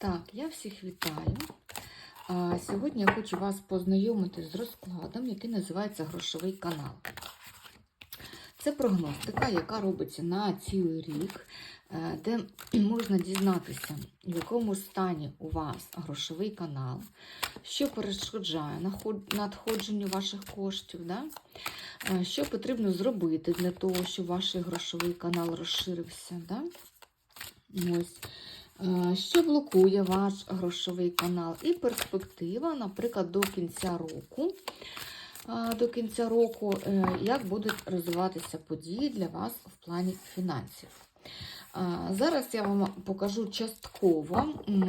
Так, я всіх вітаю. А, Сьогодні я хочу вас познайомити з розкладом, який називається грошовий канал. Це прогностика, яка робиться на цілий рік, е, де можна дізнатися, в якому стані у вас грошовий канал, що перешкоджає надходженню ваших коштів, да? Е, що потрібно зробити для того, щоб ваш грошовий канал розширився. Да? Ось. Е, Що блокує ваш грошовий канал? І перспектива, наприклад, до кінця року. Е, До кінця року, е, як будуть розвиватися події для вас в плані фінансів. Зараз я вам покажу частково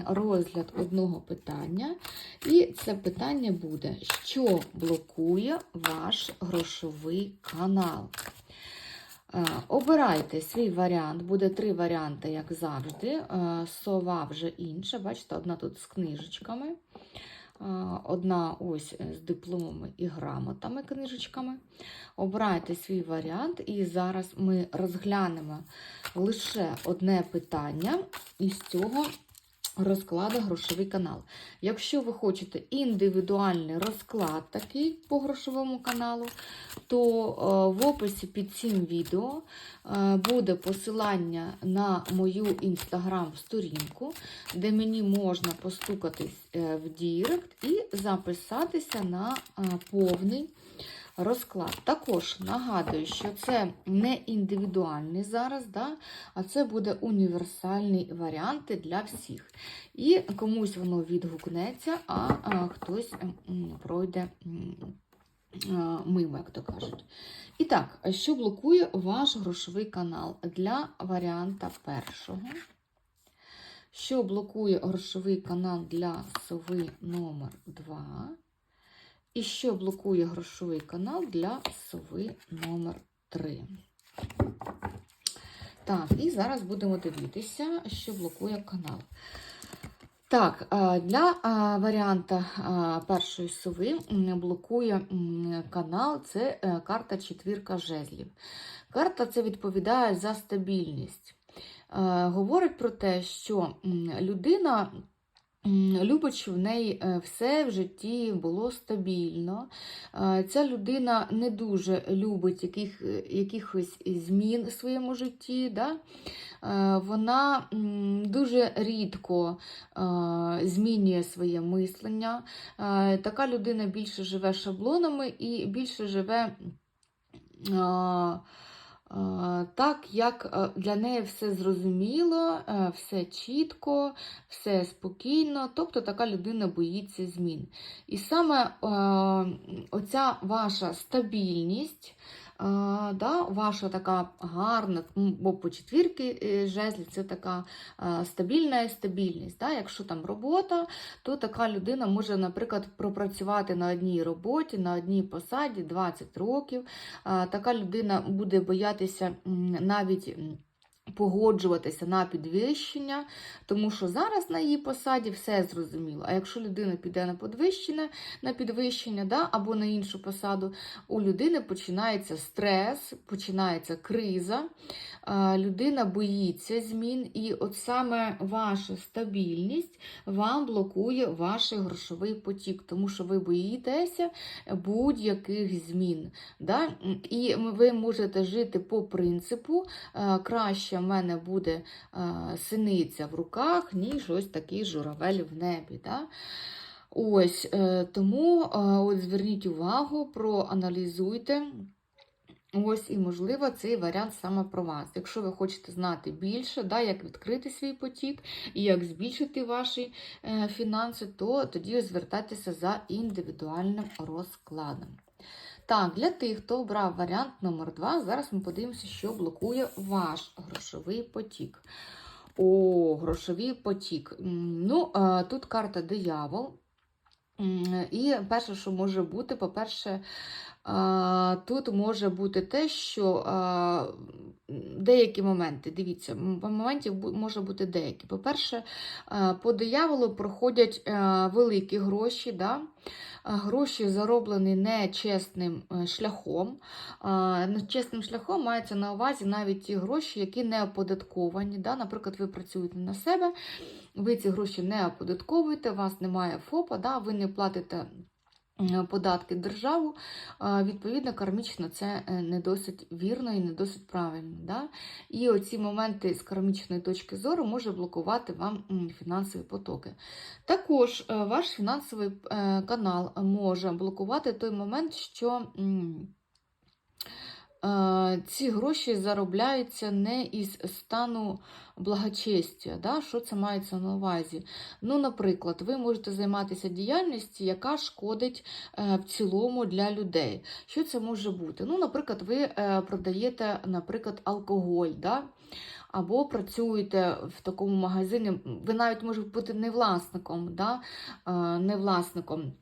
розгляд одного питання. І це питання буде, що блокує ваш грошовий канал. Е, Обирайте свій варіант, буде три варіанти, як завжди. Е, Сова вже інша, бачите, одна тут з книжечками, е, одна ось з дипломами і грамотами, книжечками. Обирайте свій варіант, і зараз ми розглянемо лише одне питання із цього розкладу грошовий канал. Якщо ви хочете індивідуальний розклад такий по грошовому каналу, то е, в описі під цим відео е, буде посилання на мою інстаграм-сторінку, де мені можна постукатись е, в Дірект і записатися на повний розклад. Також нагадую, що це не індивідуальний зараз, да, а це буде універсальний варіант для всіх. І комусь воно відгукнеться, а, а хтось пройде. Мимо, як то кажуть. І так, що блокує ваш грошовий канал для варіанта першого? Що блокує грошовий канал для сови номер 2? І що блокує грошовий канал для сови номер 3? Так, і зараз будемо дивитися, що блокує канал. Так, для варіанта першої сови блокує канал це е, карта четвірка жезлів. Карта це відповідає за стабільність. Е, Говорить про те, що людина любить, в неї е, все в житті було стабільно. Е, Ця людина не дуже любить яких, е, якихось змін в своєму житті. Да? Вона дуже рідко змінює своє мислення. Така людина більше живе шаблонами і більше живе. Е, Так, як е, для неї все зрозуміло, е, все чітко, все спокійно, тобто така людина боїться змін. І саме оця ваша стабільність, е, да, ваша така гарна, бо по четвірки жезлі це така е, стабільна стабільність. Да? Якщо там робота, то така людина може, наприклад, пропрацювати на одній роботі, на одній посаді 20 років. Е, Така людина буде боятися навіть. Погоджуватися на підвищення, тому що зараз на її посаді все зрозуміло. А якщо людина піде на підвищення, на підвищення да, або на іншу посаду, у людини починається стрес, починається криза, людина боїться змін, і от саме ваша стабільність вам блокує ваш грошовий потік, тому що ви боїтеся будь-яких змін. Да? І ви можете жити по принципу е, краще в мене буде е, синиця в руках, ніж ось такий журавель в небі. Да? Ось е, тому е, от зверніть увагу, проаналізуйте. Ось, і, можливо, цей варіант саме про вас. Якщо ви хочете знати більше, да, як відкрити свій потік і як збільшити ваші фінанси, то тоді звертайтеся за індивідуальним розкладом. Так, для тих, хто обрав варіант номер 2 зараз ми подивимося, що блокує ваш грошовий потік. О, грошовий потік. Ну, е, тут карта диявол. І перше, що може бути, по-перше, Тут може бути те, що деякі моменти, дивіться, моментів може бути деякі. По-перше, по дияволу проходять великі гроші, да? Гроші зароблені нечесним е, шляхом. Нечесним шляхом мається на увазі навіть ті гроші, які не оподатковані. Да? Наприклад, ви працюєте на себе, ви ці гроші не оподатковуєте, у вас немає ФОПа, да? ви не платите податки державу, відповідно, кармічно це е, не досить вірно і не досить правильно. Да? І оці моменти з кармічної точки зору може блокувати вам фінансові потоки. Також е, ваш фінансовий е, канал може блокувати той момент, що е, ці гроші заробляються не із стану благочестя. Да? Що це мається на увазі? Ну, наприклад, ви можете займатися діяльністю, яка шкодить е, в цілому для людей. Що це може бути? Ну, наприклад, ви е, продаєте, наприклад, алкоголь. Да? Або працюєте в такому магазині, ви навіть можете бути не власником, да? е, не власником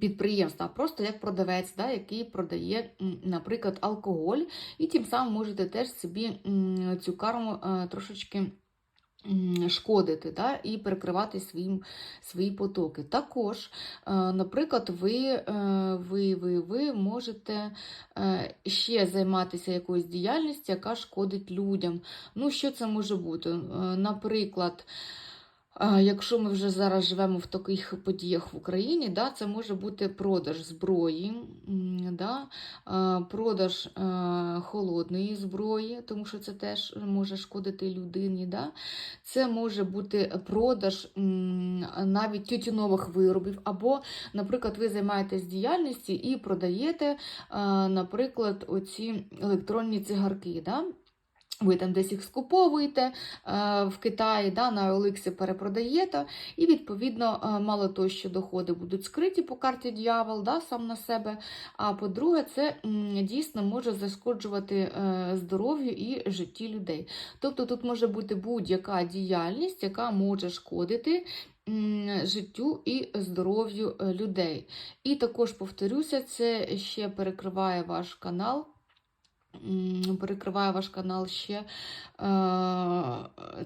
підприємства, а просто як продавець, да? який продає, наприклад, алкоголь, і тим самим можете теж собі цю карму е, трошечки шкодити да? і перекривати свої, свої потоки. Також, е, наприклад, ви, е, ви, ви, ви можете ще займатися якоюсь діяльністю, яка шкодить людям. Ну, що це може бути? Наприклад, Якщо ми вже зараз живемо в таких подіях в Україні, да, це може бути продаж зброї, да, продаж холодної зброї, тому що це теж може шкодити людині. Да. Це може бути продаж навіть тютюнових виробів, або, наприклад, ви займаєтесь діяльністю і продаєте, наприклад, оці електронні цигарки. Да. Ви там десь їх скуповуєте е, в Китаї, да, на Оликсі перепродаєте, і, відповідно, е, мало того, що доходи будуть скриті по карті дьявол, да, сам на себе. А по-друге, це дійсно може зашкоджувати е, здоров'ю і житті людей. Тобто тут може бути будь-яка діяльність, яка може шкодити. Життю і здоров'ю людей. І також повторюся, це ще перекриває ваш канал перекриває ваш канал ще е,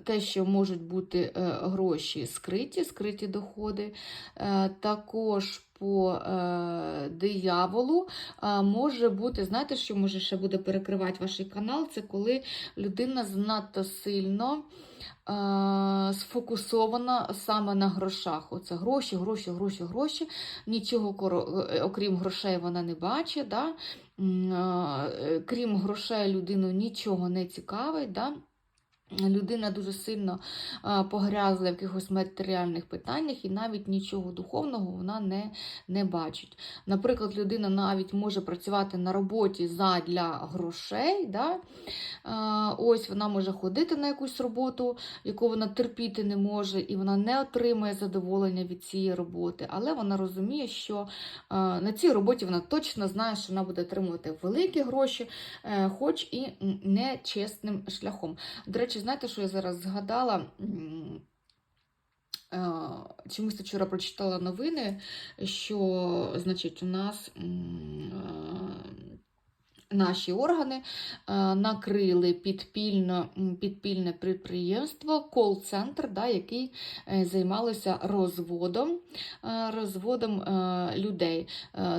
те, що можуть бути е, гроші скриті, скриті доходи. Е, також по е, дияволу е, може бути, знаєте, що може ще буде перекривати ваш канал? Це коли людина занадто сильно е, сфокусована саме на грошах. Оце гроші, гроші, гроші, гроші. Нічого е, окрім грошей вона не бачить. Да? М, е, Крім грошей, людину нічого не цікавить. Да? Людина дуже сильно погрязла в якихось матеріальних питаннях і навіть нічого духовного вона не, не бачить. Наприклад, людина навіть може працювати на роботі задля грошей. Да? Ось вона може ходити на якусь роботу, яку вона терпіти не може, і вона не отримує задоволення від цієї роботи. Але вона розуміє, що на цій роботі вона точно знає, що вона буде отримувати великі гроші, е, хоч і нечесним шляхом. До речі, знаєте, що я зараз згадала? Е, Чомусь вчора прочитала новини, що значить, у нас е, наші органи е, накрили підпільно, підпільне підприємство, кол-центр, да, який е, займалося розводом, е, розводом людей.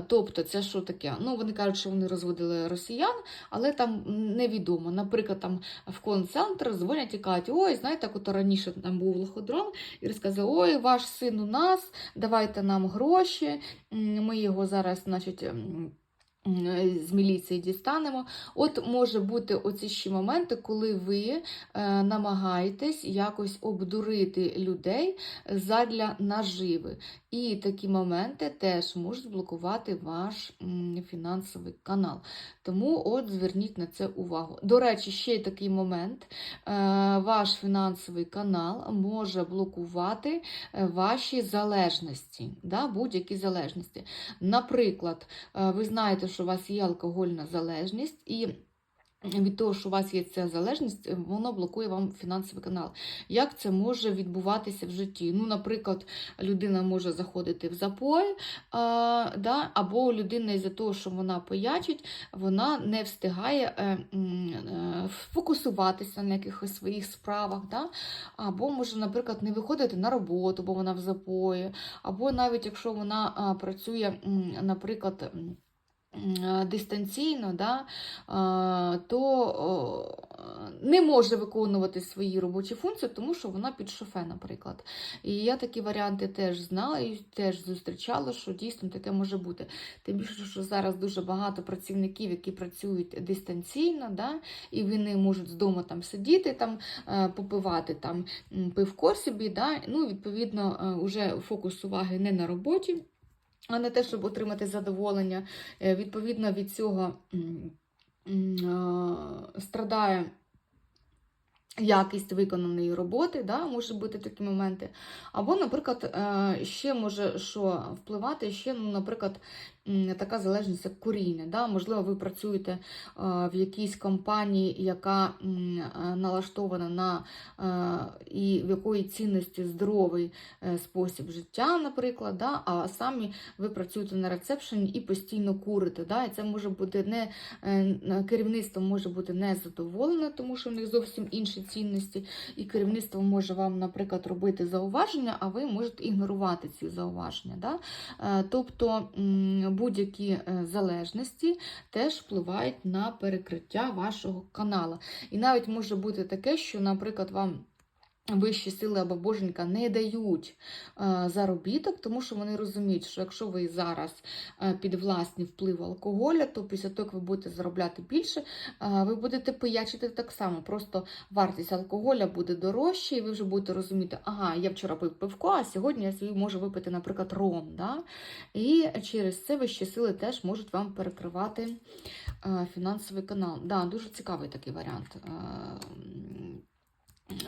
Тобто, це що таке? Ну, вони кажуть, що вони розводили росіян, але там невідомо. Наприклад, там в кол-центр дзвонять і кажуть, ой, знаєте, от раніше там був лоходрон, і розказав, ой, ваш син у нас, давайте нам гроші, ми його зараз, значить. М, з міліції дістанемо. От може бути оці ще моменти, коли ви е, намагаєтесь якось обдурити людей задля наживи. І такі моменти теж можуть блокувати ваш фінансовий канал. Тому от зверніть на це увагу. До речі, ще й такий момент: е, ваш фінансовий канал може блокувати е, ваші залежності, да, будь-які залежності. Наприклад, е, ви знаєте, що у вас є алкогольна залежність, і від того, що у вас є ця залежність, воно блокує вам фінансовий канал. Як це може відбуватися в житті? Ну, наприклад, людина може заходити в запой, а, да, або людина із-за того, що вона поячить, вона не встигає е, е, фокусуватися на якихось своїх справах, да? або може, наприклад, не виходити на роботу, бо вона в запої, або навіть якщо вона працює, наприклад, дистанційно, да, то не може виконувати свої робочі функції, тому що вона під шофе, наприклад. І я такі варіанти теж знала і теж зустрічала, що дійсно таке може бути. Тим більше, що зараз дуже багато працівників, які працюють дистанційно, да, і вони можуть з дому там сидіти, там, е, попивати там пивко собі. Да, ну, відповідно, вже фокус уваги не на роботі а не те, щоб отримати задоволення. Е, Відповідно від цього страдає якість виконаної роботи, да, може бути такі моменти. Або, наприклад, е, ще може що впливати, ще, ну, наприклад, така залежність, як куріння. Да? Можливо, ви працюєте е, в якійсь компанії, яка е, налаштована на е, і в якої цінності здоровий спосіб життя, наприклад, да? а самі ви працюєте на рецепшені і постійно курите. Да? І це може бути не керівництво може бути незадоволене, тому що в них зовсім інші цінності, і керівництво може вам, наприклад, робити зауваження, а ви можете ігнорувати ці зауваження. Да? Тобто будь-які е, залежності теж впливають на перекриття вашого канала. І навіть може бути таке, що, наприклад, вам. Вищі сили або боженька не дають е, заробіток, тому що вони розуміють, що якщо ви зараз е, під власні впливу алкоголя, то після того, як ви будете заробляти більше, е, ви будете пиячити так само. Просто вартість алкоголя буде дорожча, і ви вже будете розуміти, ага, я вчора пив пивко, а сьогодні я собі можу випити, наприклад, ром. Да? І через це вищі сили теж можуть вам перекривати фінансовий канал. Да, Дуже цікавий такий варіант.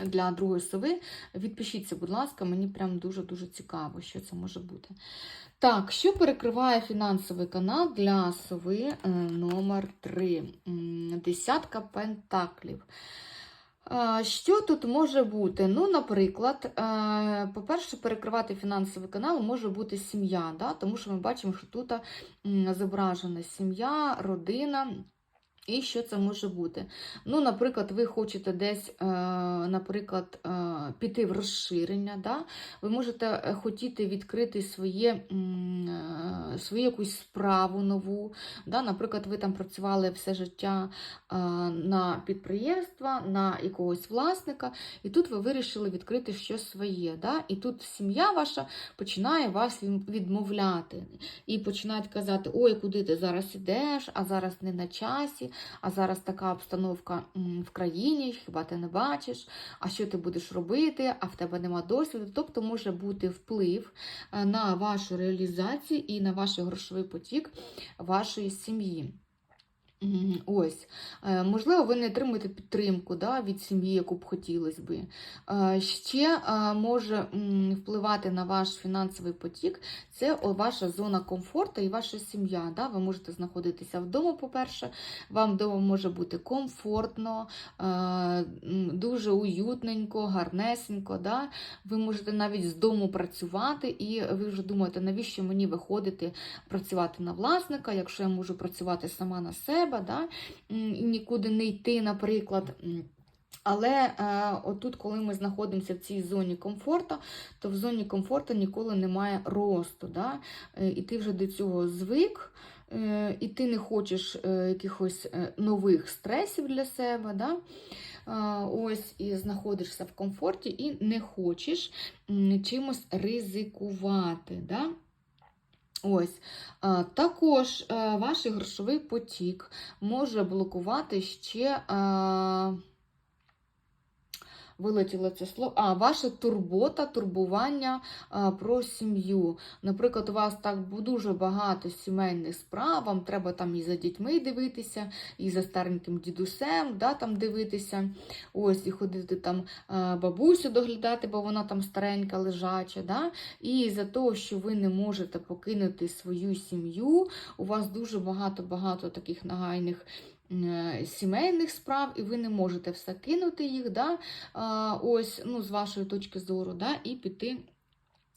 Для другої сови. Відпишіться, будь ласка, мені прям дуже-дуже цікаво, що це може бути. Так, що перекриває фінансовий канал для сови е, номер 3 Десятка пентаклів. Е, Що тут може бути? Ну, наприклад, е, по-перше, перекривати фінансовий канал може бути сім'я, да? тому що ми бачимо, що тут зображена сім'я, родина. І що це може бути? Ну, наприклад, ви хочете десь, е, наприклад, е, піти в розширення. Да? Ви можете е, хотіти відкрити своє, свою якусь справу нову. Да? Наприклад, ви там працювали все життя на підприємства, на якогось власника, і тут ви вирішили відкрити щось своє. Да? І тут сім'я ваша починає вас відмовляти. І починають казати, ой, куди ти зараз ідеш, а зараз не на часі а зараз така обстановка в країні, хіба ти не бачиш, а що ти будеш робити, а в тебе нема досвіду. Тобто може бути вплив е, на вашу реалізацію і на ваш грошовий потік вашої сім'ї. Ось, Е, можливо, ви не отримуєте підтримку да, від сім'ї, яку б хотілося би. Е, Ще е, може впливати на ваш фінансовий потік це ваша зона комфорту і ваша сім'я. Да? Ви можете знаходитися вдома, по-перше, вам вдома може бути комфортно, дуже уютненько, гарнесенько. Да? Ви можете навіть з дому працювати, і ви вже думаєте, навіщо мені виходити працювати на власника, якщо я можу працювати сама на себе, да? і нікуди не йти, наприклад. Але е, отут, коли ми знаходимося в цій зоні комфорту, то в зоні комфорту ніколи немає росту. Да? Е, І ти вже до цього звик, е, і ти не хочеш е, якихось е, нових стресів для себе. Да? Е, Ось і знаходишся в комфорті і не хочеш чимось ризикувати. Да? Ось. Також е, ваш грошовий потік може блокувати ще. Вилетіло це слово. А, ваша турбота, турбування а, про сім'ю. Наприклад, у вас так дуже багато сімейних справ, вам треба там і за дітьми дивитися, і за стареньким дідусем да, там дивитися. Ось, і ходити там бабусю доглядати, бо вона там старенька, лежача. Да? І за того, що ви не можете покинути свою сім'ю, у вас дуже багато-багато таких нагайних сімейних справ, і ви не можете все кинути їх, да, ось, ну, з вашої точки зору, да, і піти.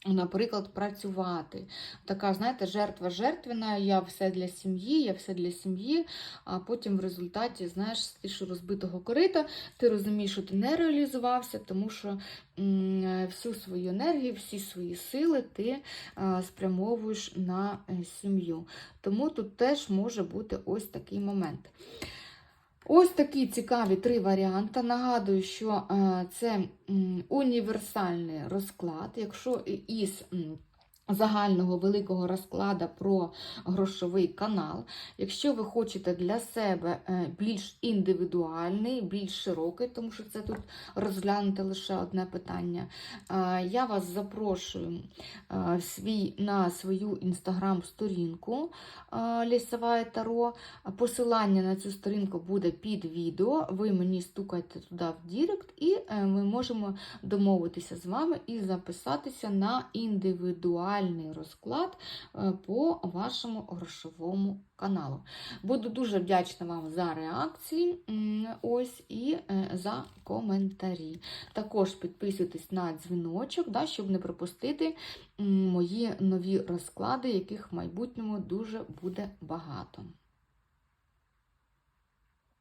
Наприклад, працювати. Така, знаєте, жертва жертвена, я все для сім'ї, я все для сім'ї, а потім в результаті, знаєш, стиш розбитого корита, ти розумієш, що ти не реалізувався, тому що всю свою енергію, всі свої сили ти спрямовуєш на е, сім'ю. Тому тут теж може бути ось такий момент. Ось такі цікаві три варіанти. Нагадую, що е, це універсальний розклад. Якщо із загального великого розкладу про грошовий канал, якщо ви хочете для себе е, більш індивідуальний, більш широкий, тому що це тут розглянути лише одне питання, е, я вас запрошую е, на свою інстаграм-сторінку Лісова Таро. Посилання на цю сторінку буде під відео. Ви мені стукайте туди в Дірект, і ми можемо домовитися з вами і записатися на індивідуальний розклад е, по вашому грошовому каналу. Буду дуже вдячна вам за реакції ось і е, за коментарі. Також підписуйтесь на дзвіночок, да, щоб не пропустити мої нові розклади, яких в майбутньому дуже буде багато.